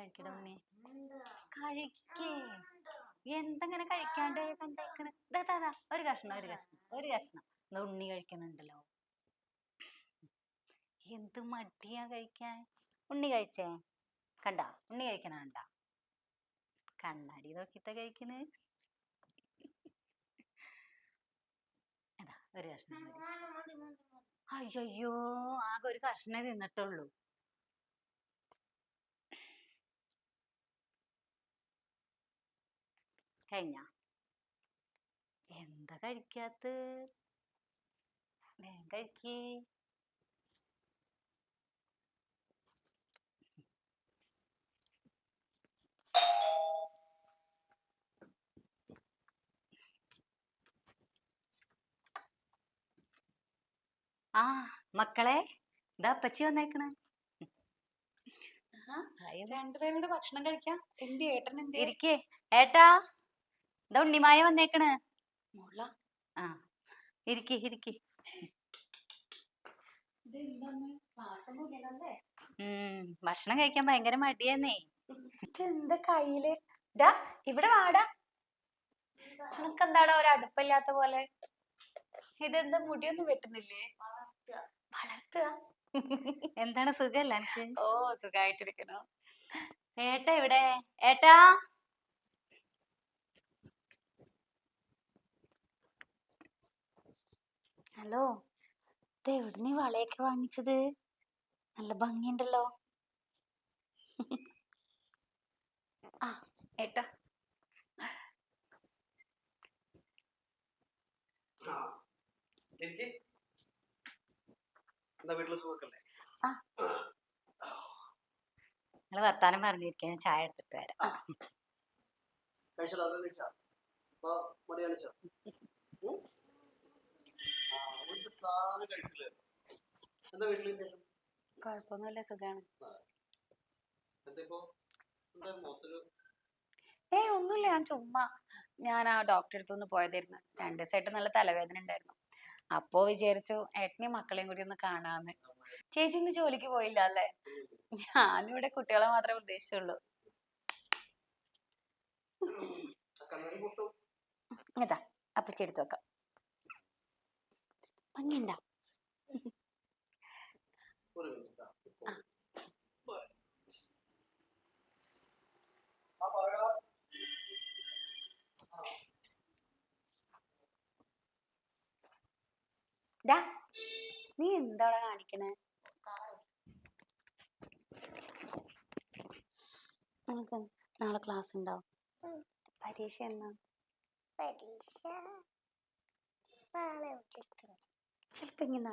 കഴിക്കട കഴിക്കേ. എന്തെങ്ങനെ കഴിക്കാണ്ട് കണ്ടേക്കണ്? ദാ, ഒരു കഷ്ണം ഒരു കഷ്ണം ഒരു കഷ്ണം. ഉണ്ണി കഴിക്കുന്നുണ്ടല്ലോ എന്ത് മടിയാ കഴിക്കാൻ? ഉണ്ണി കഴിച്ചേ? കണ്ട? ഉണ്ണി കഴിക്കണ കണ്ട? കണ്ണാടി നോക്കിട്ടാ കഴിക്കണ്. അതാ ഒരു കഷ്ണം അയ്യോ ആകെ ഒരു കഷ്ണേ തിന്നിട്ടുള്ളൂ. കഴിഞ്ഞ? എന്താ കഴിക്കാത്ത? വേഗം കഴിക്കേ. ആ മക്കളെ ഇതാ അപ്പച്ചി വന്നേക്കണ്. രണ്ടുപേരും കൂടെ ഭക്ഷണം കഴിക്കാം. എന്ത് ഏട്ടൻ എന്ത് ഇരിക്കേ. ഏട്ടാ? ഇതാ ഉണ്ണിമായ വന്നേക്കണ്. ആ ഇരിക്കി ഇരിക്കി. ഭക്ഷണം കഴിക്കാൻ ഭയങ്കര മടിയെന്നേ. എന്താ കയ്യിൽ? ഡാ ഇവിടെ വാടാ. നിനക്ക് എന്താടാ ഒരു അടുപ്പില്ലാത്ത പോലെ? ഇതെന്താ മുടിയൊന്നും വെട്ടുന്നില്ലേ? വളർത്തുക. എന്താണ് സുഖല്ല ഓ സുഖായിട്ടിരിക്കണോ ഏട്ട ഇവിടെ? ഏട്ടാ? ഹലോ ഇത് എവിടെ നീ വളയൊക്കെ വാങ്ങിച്ചത്? നല്ല ഭംഗിയുണ്ടല്ലോ. ആ ഏട്ടാ. നിങ്ങൾ വർത്താനം പറഞ്ഞിരിക്കാൻ ചായ എടുത്തിട്ട് വരാം. കഴിച്ചോ? കഴിച്ചാ? സാധനം എന്താ വീട്ടിൽ വിശേഷം? കുഴപ്പമൊന്നുമില്ല സുഖാണ്. ഏയ് ഒന്നുമില്ല ഞാൻ ചുമ്മാ ഞാൻ ആ ഡോക്ടറെ അടുത്തൊന്ന് പോയതായിരുന്നു. രണ്ടു ദിവസമായിട്ട് നല്ല തലവേദന ഉണ്ടായിരുന്നു. അപ്പോ വിചാരിച്ചു ഏട്ടനെയും മക്കളെയും കൂടി ഒന്ന് കാണാന്ന്. ചേച്ചി ഇന്ന് ജോലിക്ക് പോയില്ല അല്ലേ? ഞാനിവിടെ കുട്ടികളെ മാത്രമേ ഉദ്ദേശിച്ചുള്ളൂ. ഇങ്ങതാ അപ്പച്ചി എടുത്ത് വെക്കാം. ഭംഗിയുണ്ടാ ഒരു മിനിറ്റ് ആ. ആ പഴ ഡാ നീ എന്താടാ കാണിക്കണേ? നമുക്ക് നാളെ ക്ലാസ് ഉണ്ടാവും. പരീക്ഷ എന്നാ? പരീക്ഷ നാളെ ഉച്ചയ്ക്ക്. ചിലപ്പോ ഇങ്ങനെ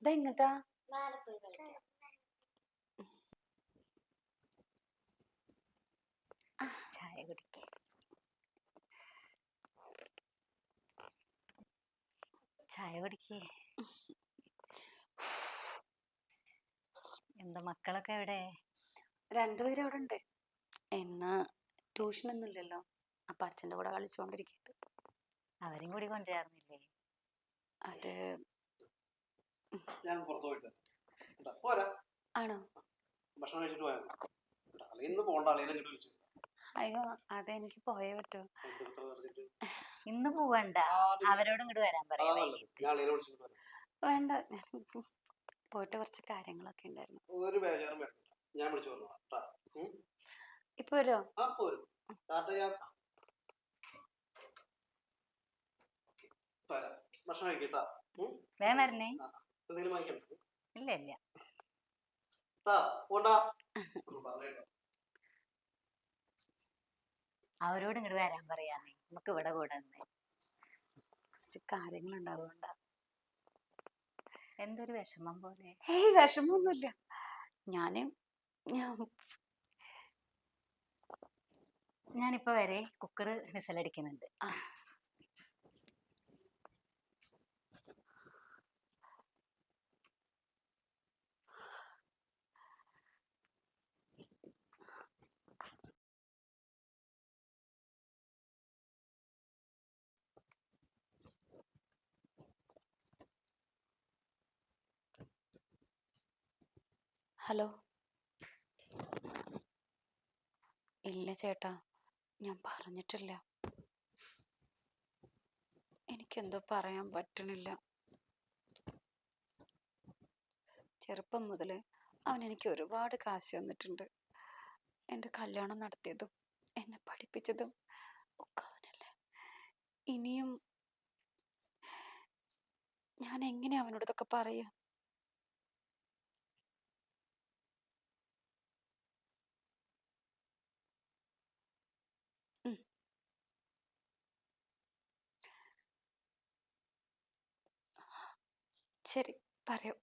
ഇതെങ്ങട്ടാ കളിക്കാം. ചായ കുടിക്കേ. ചായ കുടിക്കേ. എന്താ മക്കളൊക്കെ എവിടെ? രണ്ടുപേരും അവിടെ ഉണ്ട് ഇന്ന് ട്യൂഷൻ ഒന്നും ഇല്ലല്ലോ. അപ്പൊ അച്ഛന്റെ കൂടെ കളിച്ചുകൊണ്ടിരിക്കുന്നുണ്ട് അവരും കൂടി കൊണ്ടുവരാറുന്നില്ലേ? അത് ഞാൻ പുറത്ത് പോയിട്ട് വരാം. കേട്ടോ, പോരാ. ആണോ? ഭക്ഷണം കഴിച്ചിട്ട് പോയാൽ മതി. കേട്ടോ, അല്ലെങ്കിൽ ഇന്ന് പോകണ്ട അല്ലെങ്കിൽ ഇങ്ങോട്ട് വിളിച്ചു. അയ്യോ അതെനിക്ക് പോയേ പറ്റൂ. ഇന്ന് പോവണ്ട. അവരോടും ഇങ്ങോട്ട് വരാൻ പറയാം വൈകിട്ട്. ഞാൻ അളിയനെ വിളിച്ചിട്ട് വരാം. വേണ്ട. പോയിട്ട് കുറച്ച് കാര്യങ്ങളൊക്കെ ഉണ്ടായിരുന്നു. ഒരു ബേജാറും വേണ്ട. ഞാൻ വിളിച്ചു? ഇപ്പൊ വരുമോ ആ പോരും ഭക്ഷണം കഴിക്കട്ടാ. വേഗം വരണേ. എന്തെങ്കിലും വാങ്ങിക്കണ്ടേ ഇല്ല ഇല്ല. അവരോട് ഇങ്ങോട്ട് വരാൻ പറയാന്നേ നമുക്ക് ഇവിടെ കൂടെ കുറച്ച് കാര്യങ്ങൾ അതുകൊണ്ടാ എന്തൊരു വിഷമം പോലെ. ഏയ് വിഷമമൊന്നുമില്ല. ഞാൻ ഞാൻ ഞാനിപ്പോ വരെ കുക്കർ വിസലടിക്കുന്നുണ്ട് ഹലോ. ഇല്ല ചേട്ടാ ഞാൻ പറഞ്ഞിട്ടില്ല. എനിക്കെന്തോ പറയാൻ പറ്റണില്ല. ചെറുപ്പം മുതൽ അവൻ എനിക്ക് ഒരുപാട് കാശ് വന്നിട്ടുണ്ട് എന്റെ കല്യാണം നടത്തിയതും എന്നെ പഠിപ്പിച്ചതും ഒക്കെ അവനല്ലേ. ഇനിയും ഞാൻ എങ്ങനെ അവനോടൊക്കെ പറയുക പറയാ? ശരി പറയാം.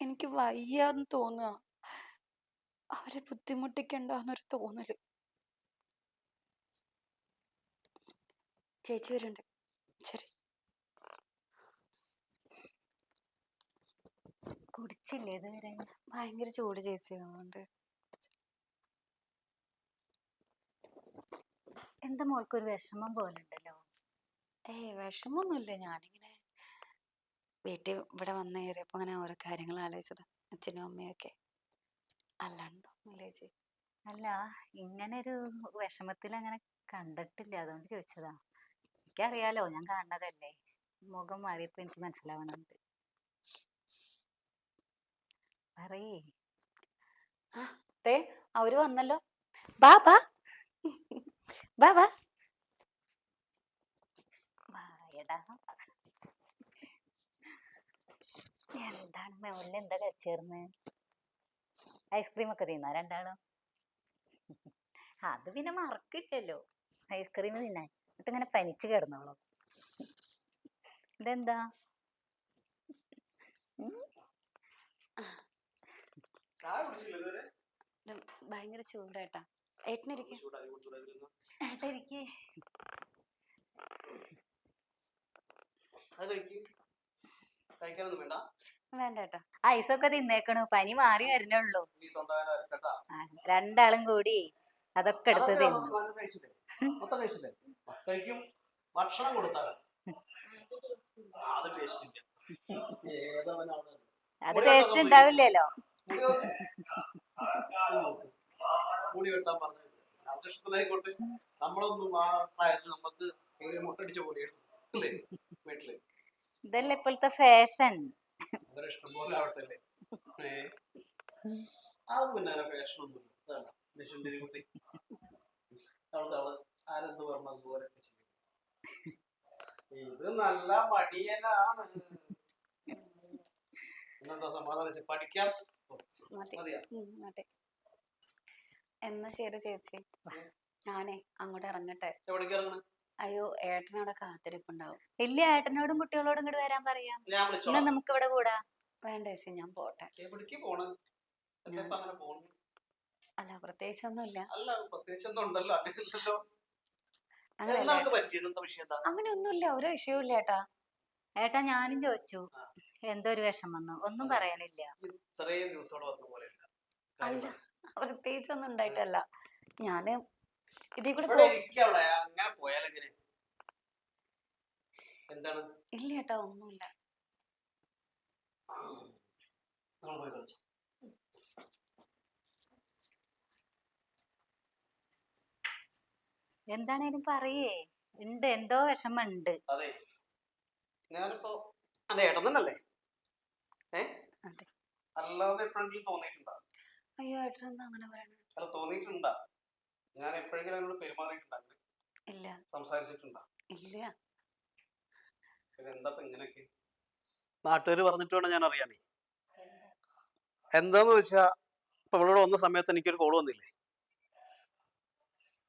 എനിക്ക് വയ്യാന്ന് തോന്നുക അവരെ ബുദ്ധിമുട്ടിക്കണ്ടെന്നൊരു തോന്നൽ. ചേച്ചി വരുന്നുണ്ട് ശരി. കുടിച്ചില്ലേ ഇതുവരെ? ഭയങ്കര ചൂട് ചേച്ചി അതുകൊണ്ട് എന്താ മോൾക്കൊരു വിഷമം പോലെ ഉണ്ടല്ലോ? ഏയ് വിഷമൊന്നുമില്ല. ഞാനിങ്ങനെ വീട്ടിൽ ഇവിടെ വന്ന് കയറിയപ്പോൾ അങ്ങനെ ഓരോ കാര്യങ്ങൾ ആലോചിച്ചത്. അച്ഛനും അമ്മയൊക്കെ അല്ലാണ്ടോ ചേച്ചി അല്ല ഇങ്ങനെ ഒരു വിഷമത്തിൽ അങ്ങനെ കണ്ടിട്ടില്ല. അതുകൊണ്ട് ചോദിച്ചതാ. എനിക്കറിയാലോ ഞാൻ കാണുന്നതല്ലേ? മുഖം മാറിയപ്പോ എനിക്ക് മനസ്സിലാവണുണ്ട്. പറയേ. ദേ അവർ വന്നല്ലോ. ബാ ബാ. ബാ ബാ. വായടാ എന്താണ് മോളിൽ എന്താ കഴിച്ചേർന്ന്? ഐസ്ക്രീം ഒക്കെ തിന്നാ രണ്ടാളും? അത് പിന്നെ മറക്കില്ലല്ലോ. ഐസ്ക്രീം തിന്നാൻ. എന്നിട്ട് ഇങ്ങനെ പനിച്ച് കിടന്നോളും. ഇതെന്താ? ഇത് ഭയങ്കര ചൂടായിട്ടാ. ഏട്ടനിരിക്കും. ചൂടായി കൊടുത്തുകൂടാതിരുന്നു ഏട്ടാ ഇരിക്ക് അത് കഴിക്കും. കഴിക്കാനൊന്നും വേണ്ട. ഐസൊക്കെ തിന്നേക്കണു. പനി മാറി വരുന്നുള്ളൂ രണ്ടാളും കൂടി അതൊക്കെ എടുത്ത് തിന്നു. ഭക്ഷണം കൊടുത്താൽ അത് ടേസ്റ്റ് ഉണ്ടാവില്ലല്ലോ. നമ്മളൊന്നും ആ പ്രായത്തിൽ നമുക്ക് മുട്ടടിച്ച പോലെ എടുത്തു ഇതല്ലേ ഇപ്പോഴത്തെ ഫാഷൻ. ഇത് നല്ല മടിയനാണ്. സമാധാനം പഠിക്കാം. എന്നാ ശരി ചേച്ചി. ഞാനേ അങ്ങോട്ട് ഇറങ്ങട്ടെ. എവിടേക്ക് ഇറങ്ങണം? അയ്യോ ഏട്ടനവിടെ കാത്തിരിപ്പുണ്ടാവും. വലിയ ഏട്ടനോടും കുട്ടികളോടും ഇങ്ങോട്ട് വരാൻ പറയാം. ഇന്ന് നമുക്ക് ഇവിടെ കൂടാ. വേണ്ട ചേച്ചി ഞാൻ പോട്ടെ. അങ്ങനെ അല്ല പ്രത്യേകിച്ചൊന്നുമില്ല. അല്ല ഒന്നുമില്ല ഒരു വിഷയവും ഏട്ടാ. ഏട്ടാ ഞാനും ചോദിച്ചു. എന്തോ ഒരു വിഷം വന്നു. ഒന്നും പറയാനില്ല. പറയണില്ല അല്ല പ്രത്യേകിച്ചൊന്നും ഉണ്ടായിട്ടല്ല. ഞാൻ കൂടെ ഇല്ല കേട്ടോ ഒന്നുമില്ല. എന്താണേലും പറയേ. ഉണ്ട് എന്തോ വിഷമുണ്ട് അതെ. ഞാനിപ്പോ അതെ ഏട്ടൻ അല്ലാതെ എപ്പോഴെങ്കിലും തോന്നിയിട്ടുണ്ടോ? അയ്യോ ഏട്ടൻ എന്താ അങ്ങനെ പറയണേ അല്ല തോന്നിയിട്ടുണ്ടാ? ഞാൻ എപ്പോഴെങ്കിലും എന്നോട് പെരുമാറിയിട്ടുണ്ടോ ഇല്ല. സംസാരിച്ചിട്ടുണ്ടോ? ഇല്ല. എന്താ ഇപ്പൊ ഇങ്ങനെയൊക്കെ? നാട്ടുകാർ പറഞ്ഞിട്ട് വേണം ഞാൻ അറിയാനേ എന്താന്ന് വെച്ചാ ഇപ്പൊ ഇവളോട് വന്ന സമയത്ത് എനിക്കൊരു കോൾ വന്നില്ലേ?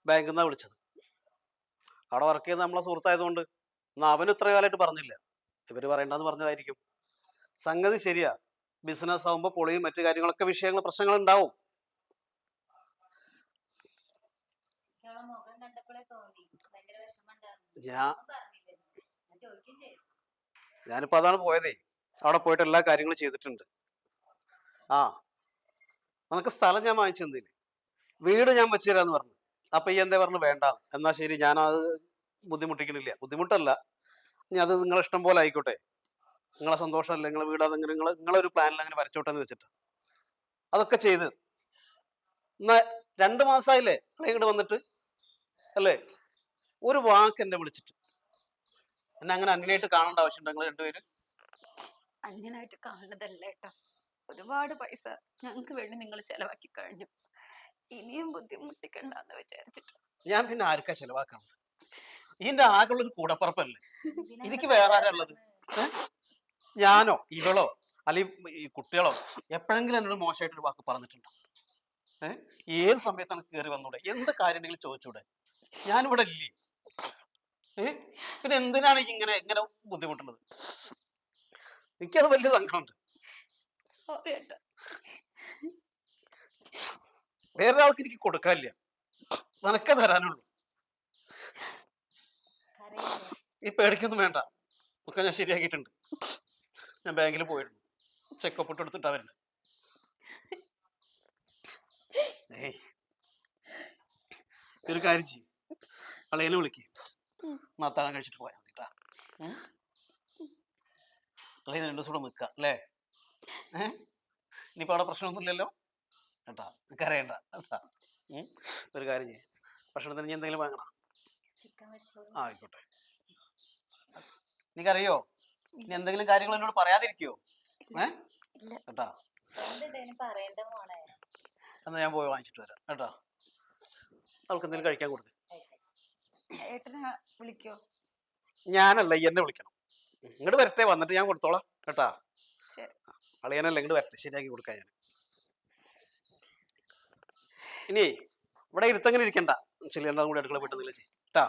ബാങ്കിൽ നിന്നാ വിളിച്ചത്. അവിടെ വർക്ക് ചെയ്യുന്ന നമ്മളെ സുഹൃത്തായതുകൊണ്ട് എന്നാ അവന് ഇത്ര കാലമായിട്ട് പറഞ്ഞില്ല. ഇവർ പറയണ്ടെന്ന് പറഞ്ഞതായിരിക്കും. സംഗതി ശരിയാ. ബിസിനസ് ആകുമ്പോൾ പൊളിയും മറ്റു കാര്യങ്ങളൊക്കെ വിഷയങ്ങൾ പ്രശ്നങ്ങൾ ഉണ്ടാവും മുഖം കണ്ടപ്പോഴേ തോന്നി ഭയങ്കര ചോദിക്കുകയും അതാണ് പോയതേ. അവിടെ പോയിട്ട് എല്ലാ കാര്യങ്ങളും ചെയ്തിട്ടുണ്ട്. ആ. നമുക്ക് സ്ഥലം ഞാൻ വാങ്ങിച്ചു തന്നില്ലേ? വീട് ഞാൻ വെച്ചു തരാന്ന് പറഞ്ഞു. അപ്പൊ ഈ എന്താ പറഞ്ഞു? വേണ്ട. എന്നാ ശരി ഞാൻ അത് ബുദ്ധിമുട്ടിക്കണില്ല. ബുദ്ധിമുട്ടല്ല. ഇനി അത് നിങ്ങളെ ഇഷ്ടം പോലെ ആയിക്കോട്ടെ. നിങ്ങളെ സന്തോഷമല്ല? നിങ്ങളെ വീട് അതങ്ങനെ നിങ്ങൾ നിങ്ങളൊരു പ്ലാനിൽ അങ്ങനെ വരച്ചോട്ടെന്ന് വെച്ചിട്ട്. അതൊക്കെ ചെയ്ത്. എന്നാ രണ്ട് മാസമായില്ലേ ഇങ്ങോട്ട് വന്നിട്ട്? അല്ലേ? ഒരു വാക്ക് എന്നെ വിളിച്ചിട്ട്. എന്നെ അങ്ങനെ അന്യനായിട്ട് കാണേണ്ട ആവശ്യമുണ്ടോ നിങ്ങൾ രണ്ടുപേരും? അന്യനായിട്ട് കാണുന്നതല്ല ഏട്ടാ. ഒരുപാട് പൈസ ഞങ്ങൾക്ക് വേണ്ടി നിങ്ങൾ ചെലവാക്കി കഴിഞ്ഞു. ഇനിയും ബുദ്ധിമുട്ടിക്കണ്ടെന്ന് വിചാരിച്ചിട്ട്. ഞാൻ പിന്നെ ആർക്കാ ചെലവാക്കണത്? ഇതിന്റെ ആകെയുള്ള ഒരു കൂടപ്പറപ്പല്ലേ എനിക്ക് വേറെ ആരാ ഉള്ളത്? ഞാനോ ഇവളോ അല്ലെങ്കിൽ ഈ കുട്ടികളോ എപ്പോഴെങ്കിലും എന്നോട് മോശമായിട്ടൊരു വാക്ക് പറഞ്ഞിട്ടുണ്ടോ? ഏഹ് ഏത് സമയത്താണ് കയറി വന്നൂടെ? എന്ത് കാര്യം ഉണ്ടെങ്കിലും ചോദിച്ചൂടെ? ഞാനിവിടെ ഇല്ലേ? പിന്നെ എന്തിനാണ് ഇങ്ങനെ ഇങ്ങനെ ബുദ്ധിമുട്ടുന്നത്? എനിക്കത് വലിയ സങ്കടമുണ്ട്. വേറൊരാൾക്ക് എനിക്ക് കൊടുക്കാനില്ല. നനക്ക തരാനുള്ളൂ. ഈ പേടിക്കൊന്നും വേണ്ട. ഒക്കെ ഞാൻ ശരിയാക്കിയിട്ടുണ്ട്. ഞാൻ ബാങ്കിൽ പോയിരുന്നു. ചെക്കപ്പ് ഇട്ട് എടുത്തിട്ടാ വരുന്നത് ഏയ്. ഒരു കാര്യം ചെയ്യും. അളയനെ വിളിക്ക്. നത്താഴം കഴിച്ചിട്ട് പോയാൽ മതി കേട്ടാ അല്ലെങ്കിൽ രണ്ടു ദിവസം കൂടെ നിൽക്കാം അല്ലേ? ഏഹ് ഇനിയിപ്പോ അവിടെ പ്രശ്നമൊന്നുമില്ലല്ലോ? കേട്ടാ കേട്ടാ. ഉം. ഒരു കാര്യം ചെയ്യാം. ഭക്ഷണത്തിന് ഇനി എന്തെങ്കിലും വാങ്ങണം? ആ ആയിക്കോട്ടെ. എനിക്കറിയോ ഇനി എന്തെങ്കിലും കാര്യങ്ങൾ എന്നോട് പറയാതിരിക്കോ? ഏ? ഇല്ല. കേട്ടാ. എന്നാ ഞാൻ പോയി വാങ്ങിച്ചിട്ട് വരാം കേട്ടാ. അവൾക്ക് എന്തെങ്കിലും കഴിക്കാൻ കൊടുക്ക്. ഏട്ടനെ വിളിക്കോ? ഞാനല്ല എന്നെ വിളിക്കണം. ഇങ്ങോട്ട് വരട്ടെ വന്നിട്ട് ഞാൻ കൊടുത്തോളാം കേട്ടാ. അളിയനല്ല ഇങ്ങോട്ട് വരട്ടെ ശരിയാക്കി കൊടുക്കാം ഞാൻ ഇനി ഇവിടെ ഇരുത്തങ്ങനെ ഇരിക്കണ്ട. ചെല്ലി രണ്ടാം കൂടി അടുക്കള പെട്ടെന്നില്ല ചേട്ടാ കേട്ടാ